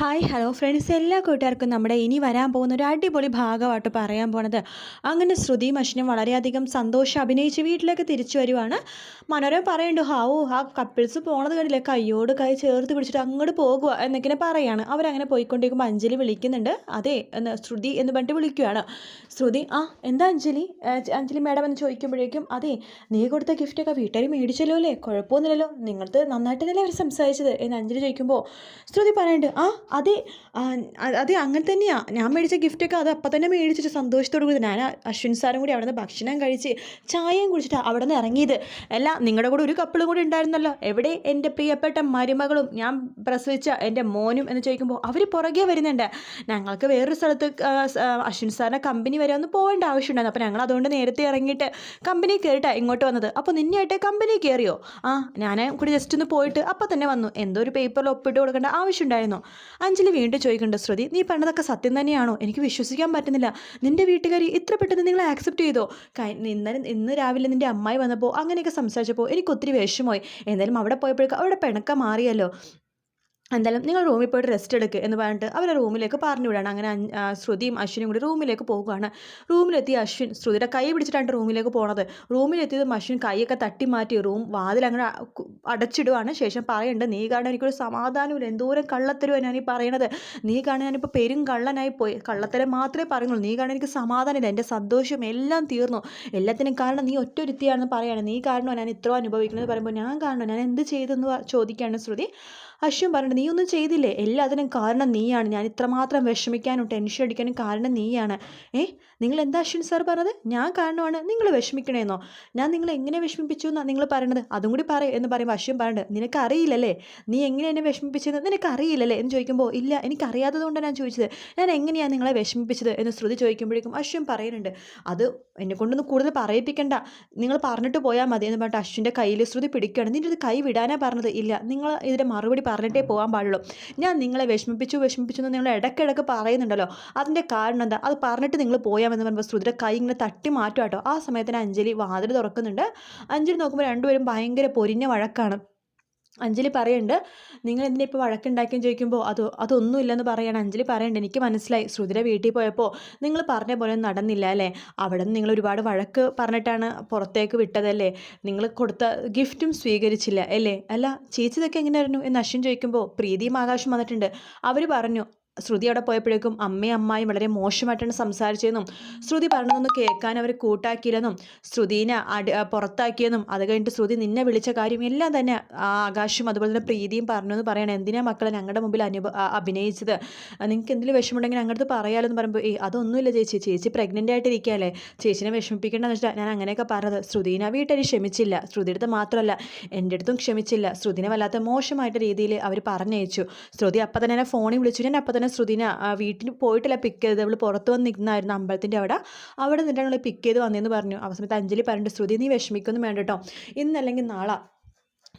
Hi hello friends എല്ലാ കൂട്ടുകാർക്കും നമ്മുടെ ഇനി വരാൻ പോകുന്ന ഒരു അടിപൊളി ഭാഗമായിട്ട് പറയാൻ പോണത് അങ്ങനെ ശ്രുതി മഷിനും വളരെയധികം സന്തോഷം അഭിനയിച്ച് വീട്ടിലേക്ക് തിരിച്ചു വരുവാണ്. മനോരമ പറയുന്നുണ്ട് ഹാവോ ആ കപ്പിൾസ് പോണത് കണ്ടില്ലേ? കയ്യോട് കൈ ചേർത്ത് പിടിച്ചിട്ട് അങ്ങോട്ട് പോകുക എന്നൊക്കെ പറയാണ്. അവരങ്ങനെ പോയിക്കൊണ്ടിരിക്കുമ്പോൾ അഞ്ജലി വിളിക്കുന്നുണ്ട് അതെ എന്ന് ശ്രുതി എന്ന് പറഞ്ഞിട്ട് വിളിക്കുകയാണ് ശ്രുതി ആ എന്താ അഞ്ജലി? അഞ്ജലി മാഡം എന്ന് ചോദിക്കുമ്പോഴേക്കും അതെ നീ കൊടുത്ത ഗിഫ്റ്റൊക്കെ വീട്ടുകാർ മേടിച്ചല്ലോ അല്ലേ? കുഴപ്പമൊന്നുമില്ലല്ലോ. നിങ്ങളത് തന്നെ അവർ സംസാരിച്ചത്? എന്ന് അഞ്ജലി ചോദിക്കുമ്പോൾ ശ്രുതി പറയുന്നുണ്ട് ആ അതെ അത് അങ്ങനെ തന്നെയാണ് ഞാൻ മേടിച്ച ഗിഫ്റ്റൊക്കെ അത് അപ്പം തന്നെ മേടിച്ചിട്ട് സന്തോഷത്തോടു കൂടി ഞാൻ അശ്വിൻ സാറും കൂടി അവിടെ നിന്ന് ഭക്ഷണം കഴിച്ച് ചായയും കുടിച്ചിട്ട് അവിടെ നിന്ന് ഇറങ്ങിയത്. അല്ല നിങ്ങളുടെ കൂടെ ഒരു കപ്പിളും കൂടി ഉണ്ടായിരുന്നല്ലോ. എവിടെ എന്റെ പ്രിയപ്പെട്ട മരുമകളും ഞാൻ പ്രസവിച്ച എന്റെ മോനും എന്ന് ചോദിക്കുമ്പോൾ അവർ പുറകെ വരുന്നുണ്ട്. ഞങ്ങൾക്ക് വേറൊരു സ്ഥലത്ത് അശ്വിൻ സാറിന്റെ കമ്പനി വരെ ഒന്ന് പോകേണ്ട ആവശ്യമുണ്ടായിരുന്നു. അപ്പോൾ ഞങ്ങൾ അതുകൊണ്ട് നേരത്തെ ഇറങ്ങിയിട്ട് കമ്പനി കയറിയിട്ടാണ് ഇങ്ങോട്ട് വന്നത്. അപ്പോൾ നിന്നെയായിട്ട് കമ്പനി കയറിയോ ആ ഞാൻ കൂടി ജസ്റ്റ് ഒന്ന് പോയിട്ട് അപ്പോൾ തന്നെ വന്നു. എന്തോ ഒരു പേപ്പറിൽ ഒപ്പിട്ട് കൊടുക്കേണ്ട ആവശ്യമുണ്ടായിരുന്നു. അഞ്ജലി വീണ്ടും ചോദിക്കുന്നുണ്ട് ശ്രുതി നീ പറഞ്ഞതൊക്കെ സത്യം തന്നെയാണോ? എനിക്ക് വിശ്വസിക്കാൻ പറ്റുന്നില്ല. നിന്റെ വീട്ടുകാരി ഇത്ര പെട്ടെന്ന് നിങ്ങളെ ആക്സെപ്റ്റ് ചെയ്തോ? ഇന്നലെ ഇന്ന് രാവിലെ നിന്റെ അമ്മായി വന്നപ്പോൾ അങ്ങനെയൊക്കെ സംസാരിച്ചപ്പോൾ എനിക്ക് ഒത്തിരി വിഷമമായി. എന്തായാലും അവിടെ പോയപ്പോഴേക്കും അവിടെ പിണക്കം മാറിയല്ലോ. എന്തായാലും നിങ്ങൾ റൂമിൽ പോയിട്ട് റെസ്റ്റ് എടുക്കുക എന്ന് പറഞ്ഞിട്ട് അവരെ റൂമിലേക്ക് പറഞ്ഞു വിടാണ്. അങ്ങനെ ശ്രുതിയും അശ്വിനും കൂടി റൂമിലേക്ക് പോകുകയാണ് റൂമിലെത്തിയ അശ്വിൻ ശ്രുതിയുടെ കൈ പിടിച്ചിട്ടാണ് റൂമിലേക്ക് പോണത്. റൂമിലെത്തിയതും അശ്വിൻ കൈയൊക്കെ തട്ടി മാറ്റി റൂം വാതിൽ അങ്ങനെ അടച്ചിടുവാണ്. ശേഷം പറയുന്നുണ്ട് നീ കാരണം എനിക്കൊരു സമാധാനമില്ല എന്തോരം കള്ളത്തരുവാണ് ഞാൻ ഈ പറയണത്. നീ കാരണം ഞാനിപ്പോൾ പെരും കള്ളനായി പോയി. കള്ളത്തരം മാത്രമേ പറയുന്നുള്ളൂ. നീ കാരണം എനിക്ക് സമാധാനമില്ല. എന്റെ സന്തോഷം എല്ലാം തീർന്നു. എല്ലാത്തിനും കാരണം നീ ഒറ്റൊരുത്തിയാണെന്ന് പറയാണ്. നീ കാരണം ഞാൻ ഇത്ര അനുഭവിക്കുന്നത് പറയുമ്പോൾ ഞാൻ കാരണം ഞാൻ എന്ത് ചെയ്തെന്ന് ചോദിക്കുകയാണ് ശ്രുതി. അശ്വൻ പറഞ്ഞു നീ ഒന്നും ചെയ്തില്ലേ? എല്ലാത്തിനും കാരണം നീയാണ്. ഞാൻ ഇത്രമാത്രം വിഷമിക്കാനും ടെൻഷൻ അടിക്കാനും കാരണം നീയാണ്. ഏ? നിങ്ങൾ എന്താ അശ്വിൻ സാർ പറഞ്ഞത്? ഞാൻ കാരണമാണ് നിങ്ങൾ വിഷമിക്കണേന്നോ? ഞാൻ നിങ്ങളെ എങ്ങനെ വിഷമിപ്പിച്ചു എന്നാണ് നിങ്ങൾ പറയണത്? അതും കൂടി പറയും എന്ന് പറയുമ്പോൾ അശ്വൻ പറഞ്ഞത് നിനക്കറിയില്ലല്ലേ? നീ എങ്ങനെ എന്നെ വിഷമിപ്പിച്ചത് നിനക്ക് അറിയില്ലല്ലേ എന്ന് ചോദിക്കുമ്പോൾ ഇല്ല എനിക്ക് അറിയാത്തത് കൊണ്ടാണ് ഞാൻ ചോദിച്ചത്. ഞാൻ എങ്ങനെയാണ് നിങ്ങളെ വിഷമിപ്പിച്ചത്? എന്ന് ശ്രുതി ചോദിക്കുമ്പോഴേക്കും അശ്വൻ പറയുന്നുണ്ട് അത് എന്നെ കൊണ്ടൊന്ന് കൂടുതൽ പറയിപ്പിക്കണ്ട. നിങ്ങൾ പറഞ്ഞിട്ട് പോയാൽ മതി എന്ന് പറഞ്ഞിട്ട് അശ്വിന്റെ കയ്യിൽ ശ്രുതി പിടിക്കുകയാണ്. നിന്റെ ഇത് കൈ വിടാനാണ് പറഞ്ഞത്? ഇല്ല നിങ്ങൾ ഇതിന്റെ മറുപടി പറഞ്ഞിട്ടേ പോകാൻ പാടുള്ളൂ. ഞാൻ നിങ്ങളെ വിഷമിപ്പിച്ചു വിഷമിപ്പിച്ചു എന്ന് നിങ്ങൾ ഇടയ്ക്കിടയ്ക്ക് പറയുന്നുണ്ടല്ലോ. അതിന്റെ കാരണം എന്താ? അത് പറഞ്ഞിട്ട് നിങ്ങൾ പോയാമെന്ന് പറയുമ്പോൾ ശ്രുതിയുടെ കൈ ഇങ്ങനെ തട്ടി മാറ്റും കേട്ടോ. ആ സമയത്തിന് അഞ്ജലി വാതിൽ തുറക്കുന്നുണ്ട്. അഞ്ജലി നോക്കുമ്പോൾ രണ്ടുപേരും ഭയങ്കര പൊരിഞ്ഞ വഴക്കാണ്. അഞ്ജലി പറയുന്നുണ്ട് നിങ്ങൾ എന്തിനാ ഇപ്പോൾ വഴക്കുണ്ടാക്കിയെന്ന് ചോദിക്കുമ്പോൾ അത് അതൊന്നുമില്ലെന്ന് പറയാണ്. അഞ്ജലി പറയുന്നുണ്ട് എനിക്ക് മനസ്സിലായി. ശ്രുതിയുടെ വീട്ടിൽ പോയപ്പോൾ നിങ്ങൾ പറഞ്ഞ പോലെ നടന്നില്ല അല്ലേ? അവിടെ നിന്ന് നിങ്ങൾ ഒരുപാട് വഴക്ക് പറഞ്ഞിട്ടാണ് പുറത്തേക്ക് വിട്ടതല്ലേ? നിങ്ങൾ കൊടുത്ത ഗിഫ്റ്റും സ്വീകരിച്ചില്ല അല്ലേ? അല്ല ചേച്ചിതൊക്കെ എങ്ങനെയായിരുന്നു? എന്ന് അശ്വിൻ ചോദിക്കുമ്പോൾ പ്രീതിയും ആകാശം വന്നിട്ടുണ്ട്. അവർ പറഞ്ഞു ശ്രുതി അവിടെ പോയപ്പോഴേക്കും അമ്മയും അമ്മായും വളരെ മോശമായിട്ടാണ് സംസാരിച്ചതെന്നും ശ്രുതി പറഞ്ഞതൊന്നും കേൾക്കാൻ അവർ കൂട്ടാക്കിയില്ലെന്നും ശ്രുതിനെ അടി പുറത്താക്കിയെന്നും അത് കഴിഞ്ഞിട്ട് ശ്രുതി നിന്നെ വിളിച്ച കാര്യം എല്ലാം തന്നെ ആകാശും അതുപോലെ തന്നെ പ്രീതിയും പറഞ്ഞു എന്ന് പറയണം. എന്തിനാ മക്കളെ ഞങ്ങളുടെ മുമ്പിൽ അനുഭ അഭിനയിച്ചത്? നിങ്ങൾക്ക് എന്തെങ്കിലും വിഷമമുണ്ടെങ്കിൽ ഞങ്ങളുടെ പറയാലോ എന്ന് പറയുമ്പോൾ ഏ അതൊന്നുമില്ല ചേച്ചി. ചേച്ചി പ്രഗ്നന്റ് ആയിട്ടിരിക്കുകയല്ലേ. ചേച്ചിനെ വിഷമിപ്പിക്കേണ്ടെന്ന് വെച്ചാൽ ഞാൻ അങ്ങനെയൊക്കെ പറഞ്ഞത്. ശ്രുതിനെ വീട്ടിൽ ക്ഷമിച്ചില്ല. ശ്രുതിയുടെ അടുത്ത് മാത്രമല്ല എന്റെ അടുത്തും ക്ഷമിച്ചില്ല. ശ്രുതിനെ വല്ലാത്ത മോശമായിട്ട് രീതിയിൽ അവർ പറഞ്ഞയച്ചു. ശ്രുതി അപ്പം തന്നെ ഫോണിൽ വിളിച്ചു. ഞാൻ അപ്പം തന്നെ ശ്രുതിനെ വീട്ടിൽ പോയിട്ടില്ല പിക്ക് ചെയ്തത്. അവൾ പുറത്ത് വന്ന് നിൽക്കുന്നായിരുന്നു അമ്പലത്തിന്റെ അവിടെ. അവിടെ നിന്നിട്ടാണ് അവൾ പിക്ക് ചെയ്ത് വന്നതെന്ന് പറഞ്ഞു. ആ സമയത്ത് അഞ്ജലി പറഞ്ഞിട്ട് ശ്രുതി നീ വിഷമിക്കൊന്നും വേണ്ട കേട്ടോ ഇന്നല്ലെങ്കിൽ നാളെ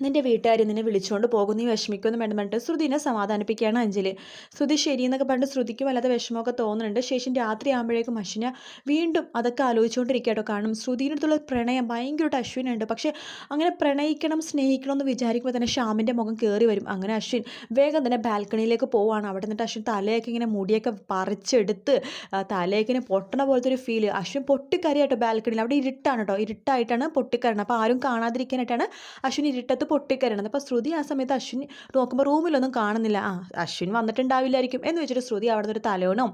നിന്റെ വീട്ടുകാർ നിന്നെ വിളിച്ചുകൊണ്ട് പോകും. നീ വിഷമിക്കൊന്നും വേണ്ട പറഞ്ഞിട്ട് ശ്രുതിനെ സമാധാനിപ്പിക്കുകയാണ് അഞ്ജലി. ശ്രുതി ശരി എന്നൊക്കെ പറഞ്ഞിട്ട് ശ്രുതിക്ക് വല്ലാതെ വിഷമമൊക്കെ തോന്നുന്നുണ്ട്. ശേഷം രാത്രി ആകുമ്പോഴേക്കും അശ്വിന വീണ്ടും അതൊക്കെ ആലോചിച്ചുകൊണ്ടിരിക്കട്ടോ കാണും. ശ്രുതിയുടെ അടുത്തുള്ള പ്രണയം ഭയങ്കരമായിട്ട് അശ്വിനുണ്ട്. പക്ഷേ അങ്ങനെ പ്രണയിക്കണം സ്നേഹിക്കണം എന്ന് വിചാരിക്കുമ്പോൾ തന്നെ ശ്യാമിന്റെ മുഖം കയറി വരും. അങ്ങനെ അശ്വിൻ വേഗം തന്നെ ബാൽക്കണിയിലേക്ക് പോവാണ്. അവിടെ നിന്നിട്ട് അശ്വിൻ തലയൊക്കെ ഇങ്ങനെ മുടിയൊക്കെ പറിച്ചെടുത്ത് തലയൊക്കെ ഇങ്ങനെ പൊട്ടണ പോലത്തെ ഒരു ഫീൽ അശ്വിൻ പൊട്ടിക്കരയാട്ടോ ബാൽക്കണിയിൽ. അവിടെ ഇരുട്ടാണ് കേട്ടോ ഇരുട്ടായിട്ടാണ് പൊട്ടിക്കരണം അപ്പോൾ ആരും കാണാതിരിക്കാനായിട്ടാണ് അശ്വിൻ ഇരുട്ടത്ത് പൊട്ടിക്കരണത് അപ്പോൾ ശ്രുതി ആ സമയത്ത് അശ്വിൻ നോക്കുമ്പോൾ റൂമിലൊന്നും കാണുന്നില്ല. ആ അശ്വിൻ വന്നിട്ടുണ്ടാവില്ലായിരിക്കും എന്ന് വെച്ചിട്ട് ശ്രുതി അവിടെ നിന്ന് ഒരു തലോണോ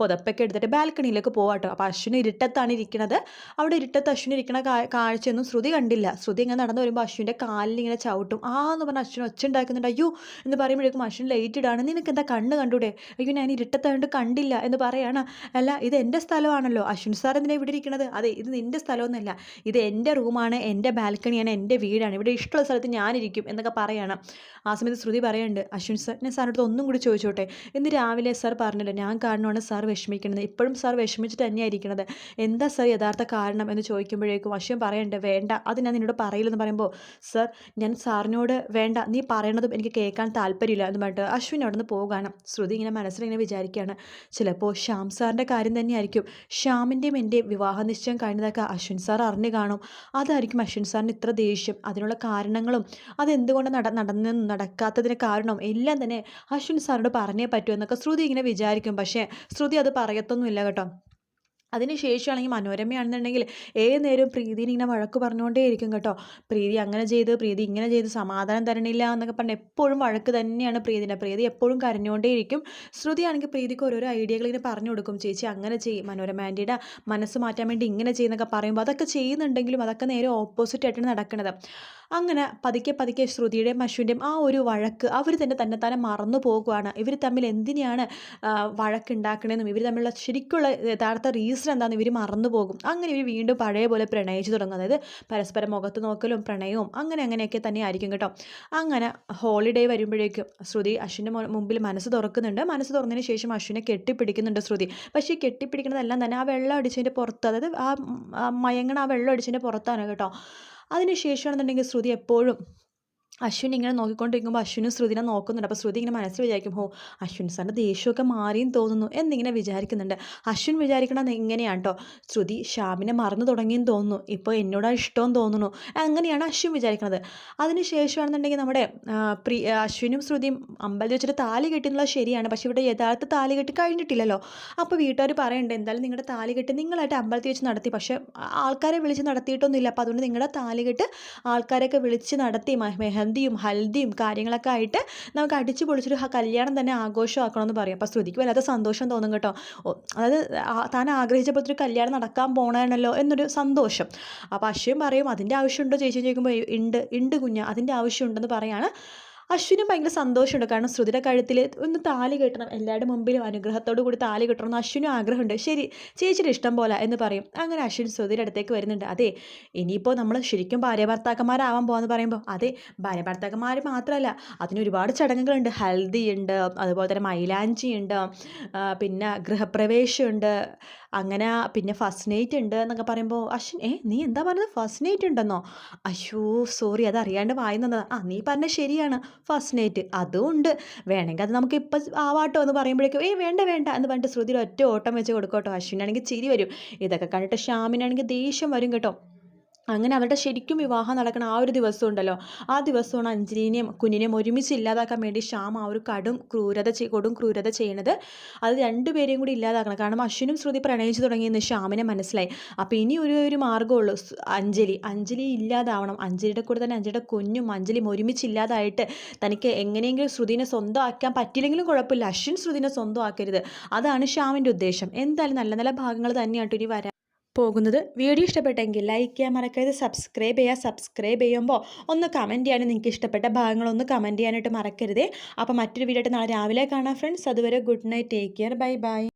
പുതപ്പൊക്കെ എടുത്തിട്ട് ബാൽക്കണിയിലേക്ക് പോവാട്ടോ. അപ്പോൾ അശ്വിൻ ഇരുട്ടത്താണ് ഇരിക്കുന്നത് അവിടെ ഇരുട്ടത്ത് അശ്വിൻ ഇരിക്കുന്ന കാഴ്ചയൊന്നും ശ്രുതി കണ്ടില്ല. ശ്രുതി ഇങ്ങനെ നടന്നു വരുമ്പോൾ അശ്വിന്റെ കാലിൽ ഇങ്ങനെ ചവിട്ടും. ആ എന്ന് പറഞ്ഞാൽ അശ്വിൻ ഒച്ച ഉണ്ടാക്കുന്നുണ്ട്. അയ്യോ എന്ന് പറയുമ്പോഴേക്കും അശ്വിൻ ലൈറ്റ് ഇടാണ്. നിനക്ക് എന്താ കണ്ണ് കണ്ടൂടെ? അയ്യോ ഞാൻ ഇരുട്ടത്തായതുകൊണ്ട് കണ്ടില്ല എന്ന് പറയാണ്. അല്ല ഇത് എന്റെ സ്ഥലമാണല്ലോ. അശ്വിൻ സാർ എന്തിനാ ഇവിടെ ഇരിക്കുന്നത് അതെ ഇത് നിന്റെ സ്ഥലമൊന്നുമല്ല. ഇത് എന്റെ റൂമാണ് എന്റെ ബാൽക്കണിയാണ് എന്റെ വീടാണ്. ഇവിടെ ഇഷ്ടമുള്ള സ്ഥലത്ത് ഞാനിരിക്കും എന്നൊക്കെ പറയണം. ആ സമയത്ത് ശ്രുതി പറയുന്നുണ്ട് അശ്വിൻ സാർ ഞാൻ സാറിനടുത്ത് ഒന്നും കൂടി ചോദിച്ചോട്ടെ? ഇന്ന് രാവിലെ സാർ പറഞ്ഞല്ലോ ഞാൻ കാരണമാണ് സാർ വിഷമിക്കുന്നത്. ഇപ്പോഴും സാർ വിഷമിച്ചിട്ട് തന്നെയായിരിക്കണത് എന്താ സാർ യഥാർത്ഥ കാരണം? എന്ന് ചോദിക്കുമ്പോഴേക്കും അശ്വിൻ പറയണ്ടേ വേണ്ട അത് ഞാൻ നിന്നോട് പറയില്ലെന്ന് പറയുമ്പോൾ സാർ ഞാൻ സാറിനോട് വേണ്ട നീ പറയണതും എനിക്ക് കേൾക്കാൻ താല്പര്യമില്ല എന്ന് പറഞ്ഞിട്ട് അശ്വിൻ അവിടെ നിന്ന് പോകുകയാണ് ശ്രുതി ഇങ്ങനെ മനസ്സിലിങ്ങനെ വിചാരിക്കുകയാണ് ചിലപ്പോൾ ശ്യാം സാറിന്റെ കാര്യം തന്നെയായിരിക്കും. ശ്യാമിന്റെയും എന്റെയും വിവാഹ നിശ്ചയം കഴിഞ്ഞതൊക്കെ അശ്വിൻ സാർ അറിഞ്ഞു കാണും. അതായിരിക്കും അശ്വിൻ സാറിന് ഇത്ര ദേഷ്യം. അതിനുള്ള കാരണങ്ങളും അതെന്തുകൊണ്ട് നട നടന്ന് നടക്കാത്തതിന് കാരണം എല്ലാം തന്നെ അശ്വിൻ സാറിനോട് പറഞ്ഞേ പറ്റൂ എന്നൊക്കെ ശ്രുതി ഇങ്ങനെ വിചാരിക്കും. പക്ഷേ ശ്രുതി അത് പറയത്തൊന്നുമില്ല കേട്ടോ. അതിന് ശേഷമാണെങ്കിൽ മനോരമയാണെന്നുണ്ടെങ്കിൽ ഏത് നേരവും പ്രീതിനെ ഇങ്ങനെ വഴക്ക് പറഞ്ഞുകൊണ്ടേയിരിക്കും കേട്ടോ. പ്രീതി അങ്ങനെ ചെയ്ത് പ്രീതി ഇങ്ങനെ ചെയ്ത് സമാധാനം തരണില്ല എന്നൊക്കെ പറഞ്ഞ് എപ്പോഴും വഴക്ക് തന്നെയാണ് പ്രീതിന്റെ. പ്രീതി എപ്പോഴും കരഞ്ഞുകൊണ്ടേയിരിക്കും. ശ്രുതിയാണെങ്കിൽ പ്രീതിക്ക് ഓരോരോ ഐഡിയകൾ ഇങ്ങനെ പറഞ്ഞു കൊടുക്കും. ചേച്ചി അങ്ങനെ ചെയ്യും മനോരമ ആന്റിയുടെ മനസ്സ് മാറ്റാൻ വേണ്ടി ഇങ്ങനെ ചെയ്യുന്നൊക്കെ പറയുമ്പോൾ അതൊക്കെ ചെയ്യുന്നുണ്ടെങ്കിലും അതൊക്കെ നേരെ ഓപ്പോസിറ്റ് ആയിട്ടാണ് നടക്കുന്നത് അങ്ങനെ പതുക്കെ പതുക്കെ ശ്രുതിയുടെയും അശ്വിന്റെയും ആ ഒരു വഴക്ക് അവർ തന്നെ തന്നെ തന്നെ മറന്നു പോകുകയാണ് ഇവർ തമ്മിൽ എന്തിനെയാണ് വഴക്കുണ്ടാക്കണമെന്നും ഇവർ തമ്മിലുള്ള ശരിക്കുള്ള യഥാർത്ഥ റീസൺ എന്താണെന്ന് ഇവർ മറന്നു പോകും അങ്ങനെ ഇവർ വീണ്ടും പഴയ പോലെ പ്രണയിച്ചു തുടങ്ങും. അതായത് പരസ്പരം മുഖത്ത് നോക്കലും പ്രണയവും അങ്ങനെ അങ്ങനെയൊക്കെ തന്നെ ആയിരിക്കും കേട്ടോ. അങ്ങനെ ഹോളിഡേ വരുമ്പോഴേക്കും ശ്രുതി അശ്വിന്റെ മുമ്പിൽ മനസ്സ് തുറക്കുന്നുണ്ട്. മനസ്സ് തുറന്നതിന് ശേഷം അശ്വിനെ കെട്ടിപ്പിടിക്കുന്നുണ്ട് ശ്രുതി. പക്ഷേ ഈ കെട്ടിപ്പിടിക്കുന്നതെല്ലാം തന്നെ ആ വെള്ളം അടിച്ചതിന്റെ പുറത്ത് അതായത് ആ മയങ്ങണ ആ വെള്ളം അടിച്ചതിന്റെ പുറത്താണ് കേട്ടോ. അതിന് ശേഷമാണെന്നുണ്ടെങ്കിൽ ശ്രുതി എപ്പോഴും അശ്വിൻ ഇങ്ങനെ നോക്കിക്കൊണ്ടിരിക്കുമ്പോൾ അശ്വിനും ശ്രുതിനെ നോക്കുന്നുണ്ട്. അപ്പോൾ ശ്രുതി ഇങ്ങനെ മനസ്സിൽ വിചാരിക്കും ഹോ അശ്വിൻ സാറിന്റെ ദേഷ്യമൊക്കെ മാറിയും തോന്നുന്നു എന്നിങ്ങനെ വിചാരിക്കുന്നുണ്ട്. അശ്വിൻ വിചാരിക്കണത് എങ്ങനെയാണ് കേട്ടോ ശ്രുതി ഷ്യാമിനെ മറന്നു തുടങ്ങിയും തോന്നുന്നു. ഇപ്പോൾ എന്നോട് ഇഷ്ടവും തോന്നുന്നു. അങ്ങനെയാണ് അശ്വിൻ വിചാരിക്കുന്നത് അതിന് ശേഷമാണെന്നുണ്ടെങ്കിൽ നമ്മുടെ പ്രി അശ്വിനും ശ്രുതിയും അമ്പലത്തിൽ വെച്ചിട്ട് താലി കെട്ടിയെന്നുള്ളത് ശരിയാണ്. പക്ഷേ ഇവിടെ യഥാർത്ഥ താലി കെട്ടി കഴിഞ്ഞിട്ടില്ലല്ലോ. അപ്പോൾ വീട്ടുകാർ പറയുന്നുണ്ട് എന്തായാലും നിങ്ങളുടെ താലി കെട്ടി നിങ്ങളായിട്ട് അമ്പലത്തിൽ വെച്ച് നടത്തി. പക്ഷേ ആൾക്കാരെ വിളിച്ച് നടത്തിയിട്ടൊന്നുമില്ല. അപ്പോൾ അതുകൊണ്ട് നിങ്ങളുടെ താലി കെട്ട് ആൾക്കാരെയൊക്കെ വിളിച്ച് നടത്തി മെഹ മെഹന്തിയും ഹൽദിയും കാര്യങ്ങളൊക്കെ ആയിട്ട് നമുക്ക് അടിച്ചു പൊളിച്ചൊരു കല്യാണം തന്നെ ആഘോഷമാക്കണമെന്ന് പറയും. അപ്പോൾ ശ്രുതിക്ക് വല്ലാത്ത സന്തോഷം തോന്നും കേട്ടോ. അതായത് താൻ ആഗ്രഹിച്ചപ്പോഴത്തൊരു കല്യാണം നടക്കാൻ പോകണമല്ലോ എന്നൊരു സന്തോഷം. അപ്പോൾ അശ്വയും പറയും അതിന്റെ ആവശ്യമുണ്ടോ? ചേച്ചി ചോദിക്കുമ്പോൾ ഉണ്ട് ഉണ്ട് കുഞ്ഞ അതിന്റെ ആവശ്യമുണ്ടെന്ന് പറയാണ്. അശ്വിനും ഭയങ്കര സന്തോഷമുണ്ട്. കാരണം ശ്രുതിയുടെ കഴുത്തിൽ ഒന്ന് താലി കെട്ടണം. എല്ലാവരുടെ മുമ്പിലും അനുഗ്രഹത്തോടു കൂടി താലി കെട്ടണം എന്ന് അശ്വിനും ആഗ്രഹമുണ്ട്. ശരി ചേച്ചിയുടെ ഇഷ്ടം പോലെ എന്ന് പറയും. അങ്ങനെ അശ്വിൻ ശ്രുതിയുടെ അടുത്തേക്ക് വരുന്നുണ്ട്. അതെ ഇനിയിപ്പോൾ നമ്മൾ ശരിക്കും ഭാര്യ ഭർത്താക്കന്മാരാവാൻ പോകാമെന്ന് പറയുമ്പോൾ അതെ ഭാര്യ ഭർത്താക്കന്മാർ മാത്രമല്ല അതിന് ഒരുപാട് ചടങ്ങുകളുണ്ട്. ഹൽദി ഉണ്ട് അതുപോലെ തന്നെ മൈലാഞ്ചി ഉണ്ട് പിന്നെ ഗൃഹപ്രവേശമുണ്ട് അങ്ങനെ പിന്നെ ഫസ്റ്റ് നൈറ്റ് ഉണ്ട് എന്നൊക്കെ പറയുമ്പോൾ അശ്വിൻ ഏ നീ എന്താ പറഞ്ഞത്? ഫസ്റ്റ് നൈറ്റ് ഉണ്ടെന്നോ? അയ്യോ സോറി അത് അറിയാണ്ട് വായി നിന്നത്. ആ നീ പറഞ്ഞ ശരിയാണ്. First night. അതും ഉണ്ട്. വേണമെങ്കിൽ അത് നമുക്ക് ഇപ്പം ആവാട്ടോ എന്ന് പറയുമ്പോഴേക്കും ഏ വേണ്ട വേണ്ട എന്ന് പറഞ്ഞിട്ട് ശ്രുതിയിൽ ഒറ്റ ഓട്ടം വെച്ച് കൊടുക്കട്ടോ അശ്വിനാണെങ്കിൽ ചിരി വരും. ഇതൊക്കെ കണ്ടിട്ട് ശ്യാമിനാണെങ്കിൽ ദേഷ്യം വരും കേട്ടോ. അങ്ങനെ അവരുടെ ശരിക്കും വിവാഹം നടക്കുന്ന ആ ഒരു ദിവസം ഉണ്ടല്ലോ. ആ ദിവസമാണ് അഞ്ജലിനെയും കുഞ്ഞിനെയും ഒരുമിച്ച് ഇല്ലാതാക്കാൻ വേണ്ടി ശ്യാം ആ ഒരു കടും ക്രൂരത കൊടും ക്രൂരത ചെയ്യണത്. അത് രണ്ടുപേരെയും കൂടി ഇല്ലാതാക്കണം. കാരണം അശ്വിനും ശ്രുതി പ്രണയിച്ചു തുടങ്ങിയെന്ന് ശ്യാമിനെ മനസ്സിലായി. അപ്പോൾ ഇനി ഒരു ഒരു മാർഗമുള്ളൂ അഞ്ജലി. അഞ്ജലി ഇല്ലാതാവണം. അഞ്ജലിയുടെ കൂടെ തന്നെ അഞ്ജലിയുടെ കുഞ്ഞും അഞ്ജലിയും ഒരുമിച്ച് ഇല്ലാതായിട്ട് തനിക്ക് എങ്ങനെയെങ്കിലും ശ്രുതിനെ സ്വന്തമാക്കാൻ പറ്റില്ലെങ്കിലും കുഴപ്പമില്ല. അശ്വിൻ ശ്രുതിനെ സ്വന്തമാക്കരുത്. അതാണ് ശ്യാമിന്റെ ഉദ്ദേശം. എന്തായാലും നല്ല നല്ല ഭാഗങ്ങൾ തന്നെയായിട്ട് ഇനി വരാൻ പോകുന്നത്. വീഡിയോ ഇഷ്ടപ്പെട്ടെങ്കിൽ ലൈക്ക് ചെയ്യാൻ മറക്കരുത്. സബ്സ്ക്രൈബ് ചെയ്യുക. സബ്സ്ക്രൈബ് ചെയ്യുമ്പോൾ ഒന്ന് കമന്റ് ചെയ്യാനും നിങ്ങൾക്ക് ഇഷ്ടപ്പെട്ട ഭാഗങ്ങളൊന്ന് കമന്റ് ചെയ്യാനായിട്ട് മറക്കരുതേ. അപ്പോൾ മറ്റൊരു വീഡിയോ ആയിട്ട് നാളെ രാവിലെ കാണാം ഫ്രണ്ട്സ് അതുവരെ good night take care bye bye